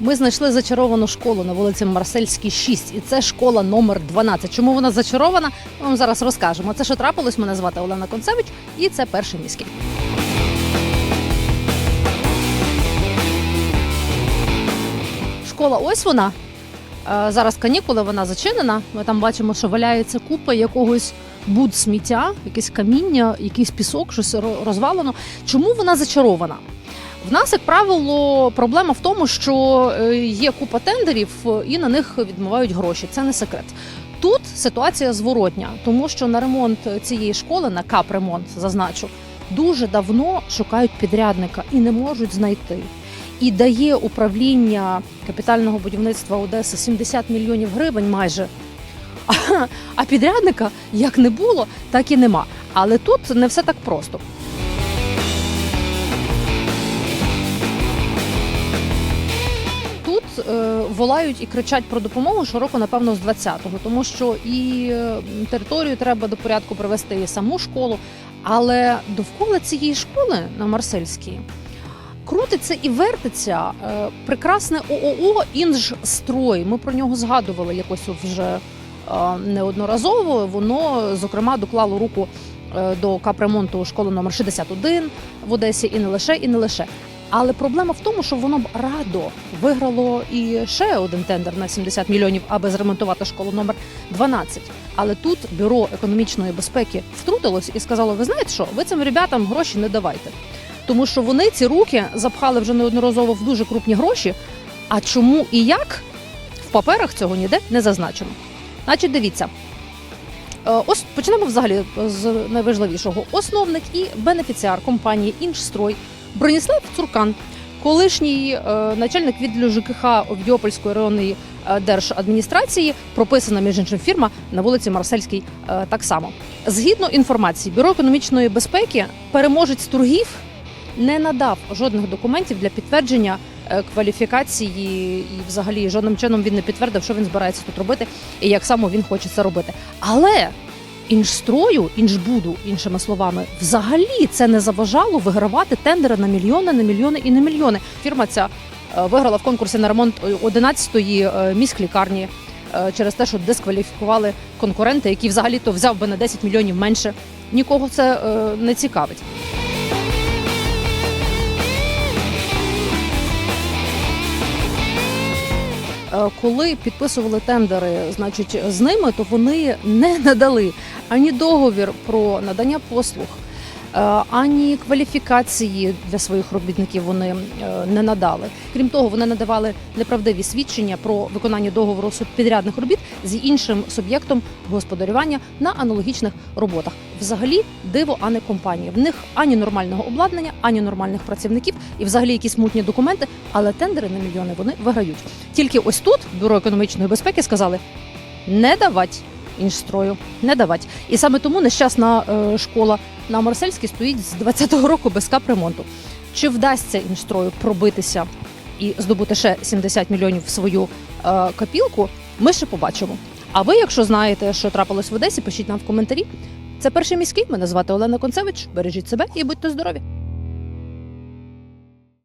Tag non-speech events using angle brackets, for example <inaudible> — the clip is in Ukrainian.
Ми знайшли зачаровану школу на вулиці Марсельській, 6, і це школа номер 12. Чому вона зачарована? Ми вам зараз розкажемо. Це що трапилось? Мене звати Олена Концевич, і це перший міський. Школа, ось вона. Е, Зараз канікули, вона зачинена. Ми там бачимо, що валяється купа якогось буд сміття, якесь каміння, якийсь пісок, щось розвалено. Чому вона зачарована? В нас, як правило, проблема в тому, що е, є купа тендерів е, і на них відмивають гроші. Це не секрет. Тут ситуація зворотня, тому що на ремонт цієї школи, на капремонт, зазначу, дуже давно шукають підрядника і не можуть знайти. І дає управління капітального будівництва Одеси 70 мільйонів гривень майже. А, <laughs> а підрядника як не було, так і нема. Але тут не все так просто. Волають і кричать про допомогу щороку, напевно, з 20-го, тому що і е, територію треба до порядку привести, і саму школу. Але довкола цієї школи на Марсельській крутиться і вертиться е, прекрасне ООО «Інжстрой». Ми про нього згадували якось вже е, неодноразово. Воно, зокрема, доклало руку е, до капремонту школи номер 61 в Одесі, і не лише, і не лише. Але проблема в тому, що воно б радо виграло і ще один тендер на 70 мільйонів, аби зремонтувати школу номер 12. Але тут бюро економічної безпеки втрутилось і сказало: ви знаєте що, ви цим ребятам гроші не давайте. Тому що вони ці руки запхали вже неодноразово в дуже крупні гроші. А чому і як в паперах цього ніде не зазначено. Значить, дивіться. Е, Ось почнемо взагалі з найважливішого. Основник і бенефіціар компанії «Інжстрой» Броніслав Цуркан, колишній е, начальник відділу ЖКХ Овдіопольської районної е, держадміністрації, прописана між іншим фірма на вулиці Марсельській е, так само. Згідно інформації Бюро економічної безпеки, переможець торгів не надав жодних документів для підтвердження кваліфікації, і взагалі жодним чином він не підтвердив, що він збирається тут робити і як саме він хоче це робити. Але інжстрою, інжбуду, іншими словами, взагалі це не заважало вигравати тендери на мільйони, на мільйони і на мільйони. Фірма ця е, виграла в конкурсі на ремонт 11-ї е, міськлікарні е, через те, що дискваліфікували конкурента, який взагалі то взяв би на 10 мільйонів менше. Нікого це не цікавить. Коли підписували тендери, значить, з ними, то вони не <laughs> надали ані договір про надання послуг, е, ані кваліфікації для своїх робітників вони е, не надали. Крім того, вони надавали неправдиві свідчення про виконання договору підрядних робіт з іншим суб'єктом господарювання на аналогічних роботах. Взагалі диво, а не компанія. В них ані нормального обладнання, ані нормальних працівників, і взагалі якісь мутні документи, але тендери на мільйони вони виграють. Тільки ось тут бюро економічної безпеки сказали не давать інжстрою, не давать. І саме тому нещасна е, школа на Марсельській стоїть з 20-го року без капремонту. Чи вдасться інжстрою пробитися і здобути ще 70 мільйонів в свою е, копілку? Ми ще побачимо. А ви, якщо знаєте, що трапилось в Одесі, пишіть нам в коментарі. Це перший міський. Мене звати Олена Концевич. Бережіть себе і будьте здорові.